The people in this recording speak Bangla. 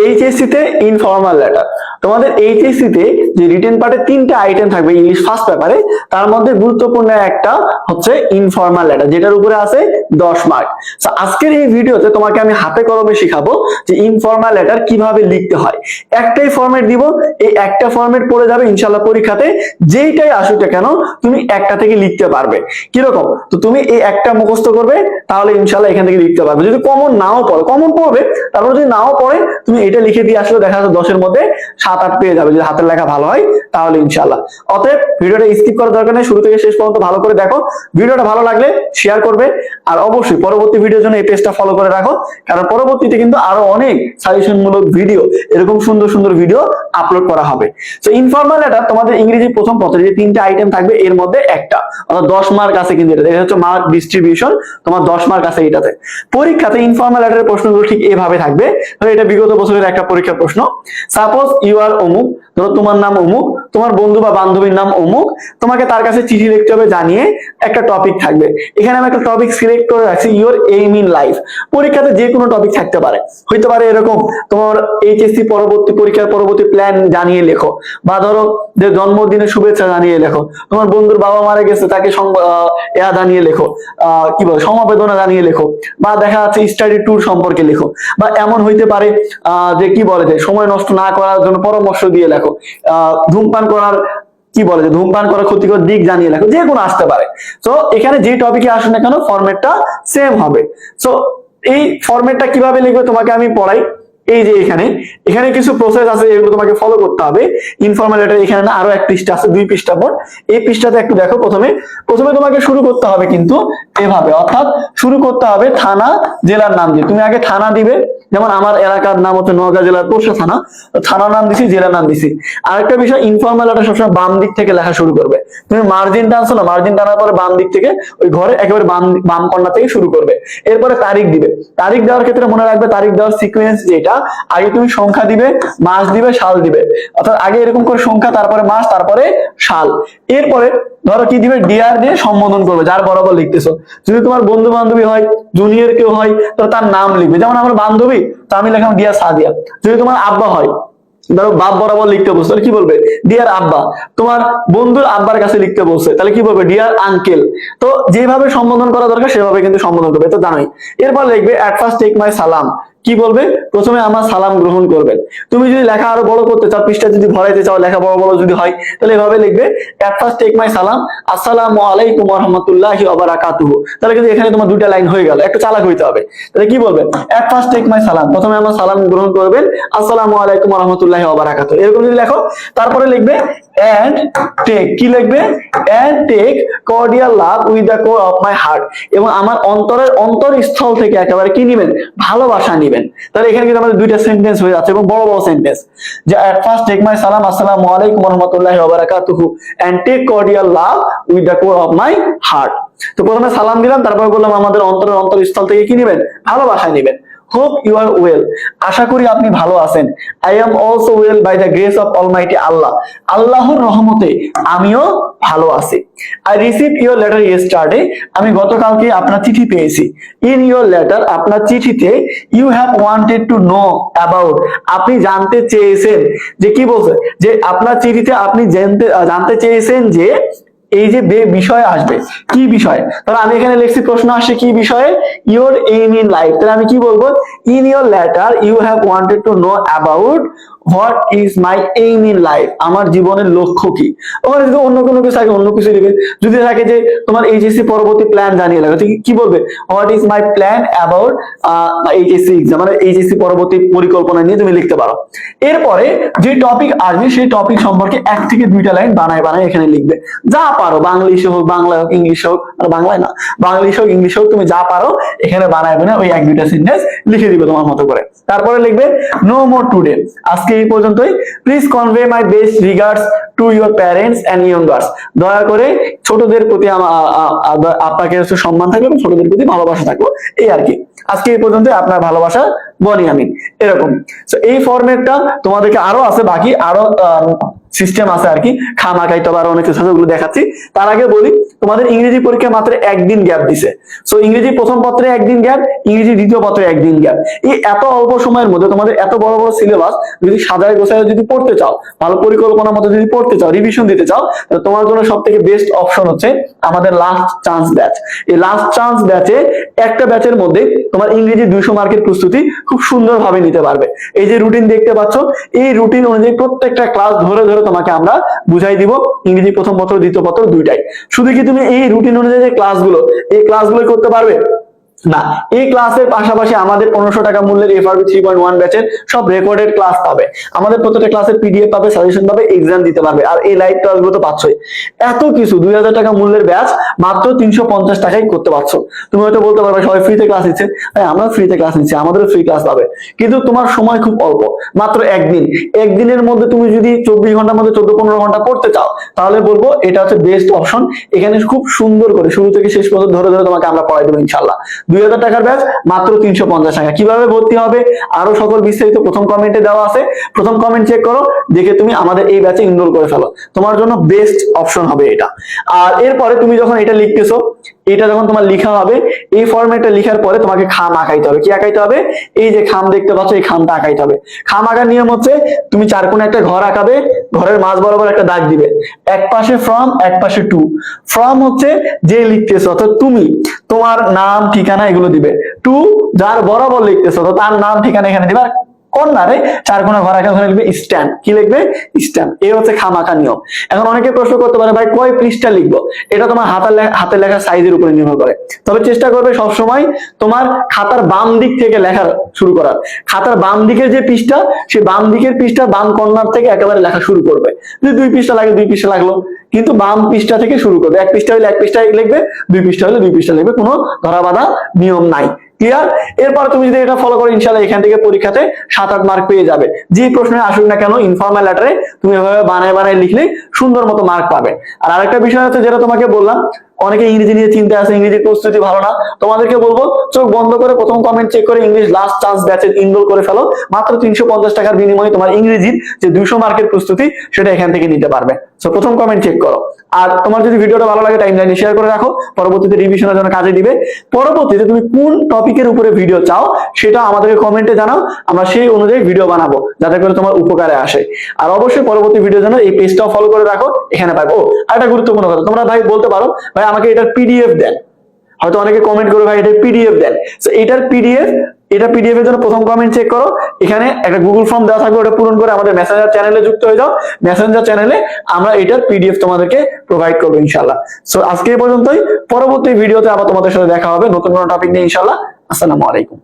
এইচএসসি তে ইনফর্মাল লেটার তোমাদের এইচএসসি তে যে রিটেন পার্টে তিনটা আইটেম থাকবে ইংলিশ ফার্স্ট পেপারে তার মধ্যে গুরুত্বপূর্ণ একটা হচ্ছে ইনফর্মাল লেটার যেটার উপরে আছে দশ মার্ক আজকের এই ভিডিওতে তোমাকে আমি হাতে কলমে শিখাবো যে ইনফর্মাল লেটার কীভাবে লিখতে হয়। একটাই ফরম্যাট দিব, এই একটা ফরম্যাট পড়ে যাবে ইনশাল্লাহ পরীক্ষাতে। যেইটাই আসুকটা কেন, তুমি একটা থেকে লিখতে পারবে। কীরকম? তো তুমি এই একটা মুখস্থ করবে, তাহলে ইনশাল্লাহ এখান থেকে লিখতে পারবে। যদি কমন নাও পড়ে কমন পড়বে, তারপর যদি নাও পড়ে, তুমি এটা লিখে দিয়ে আসলে দেখা যাচ্ছে দশের মধ্যে সাত আট পেয়ে যাবে। যদি হাতের লেখা ভালো হয়, তাহলে ইনশাল্লাহ অতএব ভিডিওটা স্কিপ করার দরকার নেই, শুরু থেকে শেষ পর্যন্ত ভালো করে দেখো। ভিডিওটা ভালো লাগলে শেয়ার করবে, আর অবশ্যই পরবর্তী ভিডিওর জন্য এই পেজটা ফলো করে রাখো, কারণ পরবর্তীতে কিন্তু আরও অনেক সাজেশন মূলক ভিডিও এরকম সুন্দর সুন্দর ভিডিও আপলোড করা হবে। তো ইনফর্মাল লেটার তোমাদের ইংরেজি প্রথম পত্রে যে তিনটা আইটেম থাকবে, এর মধ্যে একটা। অর্থাৎ দশ মার্ক আছে কিন্তু এটা। এটা হচ্ছে মার্ক ডিস্ট্রিবিউশন তোমার দশ মার্ক আছে এটাতে। পরীক্ষাতে ইনফর্মাল লেটারের প্রশ্নগুলো ঠিক এভাবে থাকবে। এটা বিগত বছরের একটা পরীক্ষার প্রশ্ন। সাপোজ ইউ আর অমুক, ধরো তোমার নাম অমুক তোমার বন্ধু বা বান্ধবীর নাম অমুক তোমাকে তার কাছে চিঠি লিখতে হবে জানিয়ে একটা টপিক থাকবে। এখানে আমি একটা টপিক সিলেক্ট করে রাখছি ইউর এইম ইন লাইফ পরীক্ষাতে যে কোনো টপিক থাকতে পারে। হইতে পারে এরকম তোমার এইচএসসি পরবর্তী পরীক্ষার পরবর্তী প্ল্যান জানিয়ে লেখো বা ধরো যে জন্মদিনের শুভেচ্ছা জানিয়ে লেখো। তোমার বন্ধুর বাবা মারা গেছে তাকে এয়া জানিয়ে লেখো। আহ, কি বলে সমবেদনা জানিয়ে লেখো। বা দেখা যাচ্ছে স্টাডি ট্যুর সম্পর্কে লেখো। বা এমন হইতে পারে আহ, যে কি বলে যে সময় নষ্ট না করার জন্য পরামর্শ দিয়ে লেখো। ধূমপান করার, কি বলে যে ধূমপান করার ক্ষতিকর দিক জানিয়ে লেখো যে কোনো আসতে পারে। তো এখানে যে টপিকে আসুন না কেন ফরম্যাটটা সেম হবে। তো এই ফরম্যাটটা কীভাবে লিখবে তোমাকে আমি পড়াই। এই যে এখানে এখানে কিছু প্রসেস আছে এগুলো তোমাকে ফলো করতে হবে। ইনফর্মাল লেটার এখানে না, আরও এক পৃষ্ঠা আছে, দুই পৃষ্ঠা পর। এই পৃষ্ঠাতে একটু দেখো প্রথমে। প্রথমে তোমাকে শুরু করতে হবে কিন্তু এভাবে, অর্থাৎ শুরু করতে হবে থানা জেলার নাম দিয়ে। তুমি আগে থানা দিবে, যেমন আমার এলাকার নাম হচ্ছে নওগাঁ জেলার পোষা থানা। থানার নাম দিছি, জেলার নাম দিছি। আরেকটা বিষয় ইনফর্মাল লেটার সবসময় বাম দিক থেকে লেখা শুরু করবে। তুমি মার্জিন টানছো না মার্জিন টানার পরে বাম দিক থেকে ওই ঘরে একেবারে বাম বাম কর্নার থেকে শুরু করবে। এরপরে তারিখ দিবে। তারিখ দেওয়ার ক্ষেত্রে মনে রাখবে, তারিখ দেওয়ার সিকোয়েন্স যেটা আগে তুমি সংখ্যা দিবে, মাস দিবে, সাল দিবে। অর্থাৎ আগে এরকম করে সংখ্যা, তারপরে মাস, তারপরে সাল। এরপরে ধরো কি দিবে? ডিআর দিয়ে সম্বোধন করবে, যার বরাবর লিখতেছো। যদি তোমার বন্ধু বান্ধবী হয় জুনিয়র কেউ হয় তো তার নাম লিখবে। যেমন আমার বান্ধবী, তো আমি লিখলাম ডিয়ার সাদিয়া। যদি তোমার আব্বা হয়, ধরো বাপ বরাবর লিখতে বলছে, তাহলে কি বলবে? ডিয়ার আব্বা। তোমার বন্ধুর আব্বার কাছে লিখতে বলছে, তাহলে কি বলবে? ডিয়ার আঙ্কেল তো যেভাবে সম্বোধন করা দরকার, সেভাবে কিন্তু সম্বোধন করবে তো জানোই। এরপর লিখবে অ্যাট ফার্স্ট টেক মাই সালাম কি বলবে? প্রথমে আমার সালাম গ্রহণ করবেন তুমি যদি লেখা আরও বড় করতে চাও, পৃষ্ঠা যদি ভরাইতে চাও, লেখা বড় বড় যদি হয়, তাহলে এভাবে লিখবে অ্যাট ফার্স্ট টেক মাই সালাম আসসালামু আলাইকুম রহমতুল্লাহি ওবারাকাতুহু তাহলে কিন্তু এখানে তোমার দুইটা লাইন হয়ে গেল, একটু চালাক হইতে হবে। তাহলে কি বলবে? অ্যাট ফার্স্ট টেক মাই সালাম প্রথমে আমার সালাম গ্রহণ করবেন আসসালামু আলাইকুম রহমতুল্লাহি ওবারাকাতুহু এরকম যদি লেখো, তারপরে লিখবে এন্ড টেক কি লিখবে? And take cordial love with the core of my heart এবং আমার অন্তরের অন্তরস্থল থেকে একেবারে কি নিবেন? ভালোবাসা নিবেন। তাহলে এখানে কিন্তু আমাদের দুইটা সেন্টেন্স হয়ে যাচ্ছে এবং বড় বড় সেন্টেন্স যে এট ফার্স্ট টেক মাই সালাম আসসালামু আলাইকুম রহমতুল্লাহি বারাকাতুহু and take cordial love with the core of my heart তো প্রথমে সালাম দিলাম, তারপর বললাম, আমাদের অন্তরের অন্তরস্থল থেকে কি নেবেন? ভালোবাসা নিবেন। হোপ ইউ আর ওয়েল আশা করি আপনি ভালো আছেন। I am also well by the grace of almighty Allah আল্লাহর রহমতে আমিও ভালো আছি। I receive your letter yesterday আমি গতকালকে আপনার চিঠি পেয়েছি। ইন ইউর লেটার আপনার চিঠিতে you have wanted to know about আপনি জানতে চেয়েছেন যে কি বলছে? যে আপনার চিঠিতে আপনি জানতে জানতে চেয়েছেন যে এই যে বে- বিষয় আসবে, কি বিষয়? তাহলে আমি এখানে লিখছি, প্রশ্ন আসে কি বিষয়ে? ইউর এইম ইন লাইফ তাহলে আমি কি বলব? In your letter you have wanted to know about what is my aim in life আমার জীবনের লক্ষ্য কি? ওখানে যদি অন্য কোনো কিছু থাকে, অন্য কিছু লিখবে যদি থাকে যে তোমার এইচএসসি পরবর্তী প্ল্যান জানিয়ে লাগবে তো কি- বলবে? What is my plan about HSC exam মানে এইচএসসি পরবর্তী পরিকল্পনা নিয়ে তুমি লিখতে পারো। এরপরে যে টপিক আসবে, সেই টপিক সম্পর্কে এক থেকে দুইটা লাইন বানায় বানায় এখানে লিখবে। যা পারো বাংলিশ হোক বাংলা হোক, ইংলিশ হোক, আর বাংলায় না বাংলিশ হোক, ইংলিশ হোক, তুমি যা পারো, এখানে বানায় বানায় ওই এক দুইটা সেন্টেন্স লিখে দিবে তোমার মতো করে। তারপরে লিখবে নো মোর টুডে আজকে এই পর্যন্তই। Please convey my best regards to your parents and youngers দয়া করে ছোটদের প্রতি আপনাকে সম্মান থাকবে এবং ছোটদের প্রতি ভালোবাসা থাকব। এই আর কি। আজকে এই পর্যন্ত আপনার ভালোবাসা বনিয়ামিন এরকম। তো এই ফরম্যাটটা তোমাদেরকে আরও আছে, বাকি আরও সিস্টেম আছে আর কি। খামা খাইতে আরও অনেক কিছু ওগুলো দেখাচ্ছি। তার আগে বলি, তোমাদের ইংরেজি পরীক্ষা মাত্র একদিন গ্যাপ দিছে। সো ইংরেজি প্রথম পত্রে একদিন গ্যাপ ইংরেজি দ্বিতীয় পত্রে একদিন গ্যাপ এই এত অল্প সময়ের মধ্যে তোমাদের এত বড় বড় সিলেবাস যদি সাজায় গোছায় যদি পড়তে চাও, ভালো পরিকল্পনা মতো যদি পড়তে চাও রিভিশন দিতে চাও তোমার জন্য সব থেকে বেস্ট অপশন হচ্ছে আমাদের লাস্ট চান্স ব্যাচ এই লাস্ট চান্স ব্যাচে একটা ব্যাচের মধ্যে তোমার ইংরেজি দুইশো মার্কের প্রস্তুতি খুব সুন্দর ভাবে নিতে পারবে। এই যে রুটিন দেখতে পাচ্ছ, এই রুটিন অনুযায়ী প্রত্যেকটা ক্লাস ধরে ধরে তোমাকে আমরা বুঝাই দিব, ইংরেজি প্রথম পত্র, দ্বিতীয় পত্র দুইটাই। শুধু কি তুমি এই রুটিন অনুযায়ী যে ক্লাসগুলো এই ক্লাসগুলো করতে পারবে? না, এই ক্লাসের পাশাপাশি আমাদের পনেরোশো টাকা মূল্যের এফআরবি থ্রি পয়েন্ট ওয়ান ব্যাচের সব রেকর্ডেড ক্লাস পাবে। আমাদের প্রত্যেকটা ক্লাসের পিডিএফ পাবে সাজেশন পাবে এক্সাম দিতে পারবে। আর এই লাইভ ক্লাসগুলো তো পাচ্ছই। এত কিছু, দুই হাজার টাকা মূল্যের ব্যাচ মাত্র তিনশো পঞ্চাশ টাকায় করতে পারছ। তুমি হয়তো বলতে পারবে, সবাই ফ্রিতে ক্লাস নিচ্ছে। আমরা ফ্রিতে ক্লাস নিচ্ছি, আমাদেরও ফ্রি ক্লাস পাবে। কিন্তু তোমার সময় খুব অল্প, মাত্র একদিন। একদিনের মধ্যে তুমি যদি চব্বিশ ঘণ্টার মধ্যে চোদ্দ পনেরো ঘণ্টা পড়তে চাও, তাহলে বলব এটা হচ্ছে বেস্ট অপশন এখানে খুব সুন্দর করে, শুরু থেকে শেষ পর্যন্ত ধরে ধরে তোমাকে আমরা পড়াই দেবো ইনশাল্লাহ দুই হাজার টাকার ব্যাচ মাত্র তিনশো পঞ্চাশ টাকা। কীভাবে ভর্তি হবে? আরও সকল বিস্তারিত প্রথম কমেন্টে দেওয়া আছে। প্রথম কমেন্ট চেক করো, দেখে তুমি আমাদের এই ব্যাচে ইনরোল করে ফেলো। তোমার জন্য বেস্ট অপশন হবে এটা। আর এরপরে তুমি যখন এটা লিখতেছো, এটা যখন তোমার লেখা হবে, এই ফরম্যাটে লেখার পরে তোমাকে খাম আঁকাইতে হবে। কি আঁকাইতে হবে? এই যে খাম দেখতে পাচ্ছ, এই খামটা আঁকাইতে হবে। খাম আঁকার নিয়ম হচ্ছে, তুমি চার কোণে একটা ঘর আঁকাবে, ঘরের মাঝ বরাবর একটা দাগ দিবে। এক পাশে ফ্রম এক পাশে টু ফ্রম হচ্ছে যে লিখতেছো, অর্থাৎ তুমি, তোমার নাম, ঠিকানা এগুলো দিবে। টু যার বরাবর লিখতেছো তো তার নাম ঠিকানা এখানে দিবে। কর্নারে চার কোণা ঘর আঁকা লিখবে স্ট্যান্ড কি লিখবে? স্ট্যান্ড এই হচ্ছে খামাখা নিয়ম। এখন অনেকে প্রশ্ন করতে পারে, ভাই, কয় পৃষ্ঠা লিখব? এটা তোমার হাতের হাতে লেখা সাইজের উপরে নির্ভর করে। তবে চেষ্টা করবে সবসময় তোমার খাতার বাম দিক থেকে লেখা শুরু করার। খাতার বাম দিকের যে পৃষ্ঠা সেই বাম দিকের পৃষ্ঠা বাম কর্নার থেকে একেবারে লেখা শুরু করবে। যদি দুই পৃষ্ঠা লাগে, দুই পৃষ্ঠা লাগল। কিন্তু বাম পৃষ্ঠা থেকে শুরু করবে। এক পৃষ্ঠা হলে এক পৃষ্ঠা লিখবে, দুই পৃষ্ঠা হলে দুই পৃষ্ঠা লিখবে। কোনো ধরা বাঁধা নিয়ম নাই। ক্লিয়ার এরপরে তুমি যদি এটা ফলো করো ইনশাল্লাহ এখান থেকে পরীক্ষাতে সাত, আট মার্ক পেয়ে যাবে। যে প্রশ্নে আসুক না কেন ইনফর্মাল লেটারে তুমি এভাবে বানায় বানায় লিখলে সুন্দর মতো মার্ক পাবে। আর আরেকটা বিষয় হচ্ছে যেটা তোমাকে বললাম অনেকে ইংরেজি নিয়ে চিন্তা আছে, ইংরেজির প্রস্তুতি ভালো না। তোমাদেরকে বলব, চোখ বন্ধ করে প্রথম কমেন্ট চেক করে ইংলিশ লাস্ট চান্স ব্যাচের ইনরোল করে ফেলো। মাত্র তিনশো পঞ্চাশ টাকার বিনিময়ে তোমার ইংরেজির যে দুইশো মার্কের প্রস্তুতি, সেটা এখান থেকে নিতে পারবে। সো প্রথম কমেন্ট চেক করো। আর তোমার যদি ভিডিওটা ভালো লাগে টাইম লাইনে শেয়ার করে রাখো। পরবর্তীতে রিভিশনের জন্য কাজে দিবে। পরবর্তীতে তুমি কোন টপিকের উপরে ভিডিও চাও, সেটা আমাদেরকে কমেন্টে জানাও। আমরা সেই অনুযায়ী ভিডিও বানাবো, যাতে করে তোমার উপকারে আসে। আর অবশ্যই পরবর্তী ভিডিও জন্য এই পেজটাও ফলো করে রাখো। এখানে পাবো আর একটা গুরুত্বপূর্ণ কথা, তোমরা ভাই বলতে পারো, ভাই আমাকে এটার পিডিএফ দেন। হয়তো অনেকে কমেন্ট করবে, ভাই, এটার পিডিএফ দেন। তো এটার পিডিএফ এটা পিডিএফ এর জন্য প্রথম কমেন্ট চেক করো। এখানে একটা গুগল ফর্ম দেওয়া থাকবে, ওটা পূরণ করে আমাদের মেসেঞ্জার চ্যানেলে যুক্ত হয়ে যাও। মেসেঞ্জার চ্যানেলে আমরা এটার পিডিএফ তোমাদেরকে প্রোভাইড করব ইনশাল্লাহ সো আজকে পর্যন্তই। পরবর্তী ভিডিওতে আবার তোমাদের সাথে দেখা হবে। নতুন কোনো টপিক নিয়ে ইনশাল্লাহ আসসালামু আলাইকুম।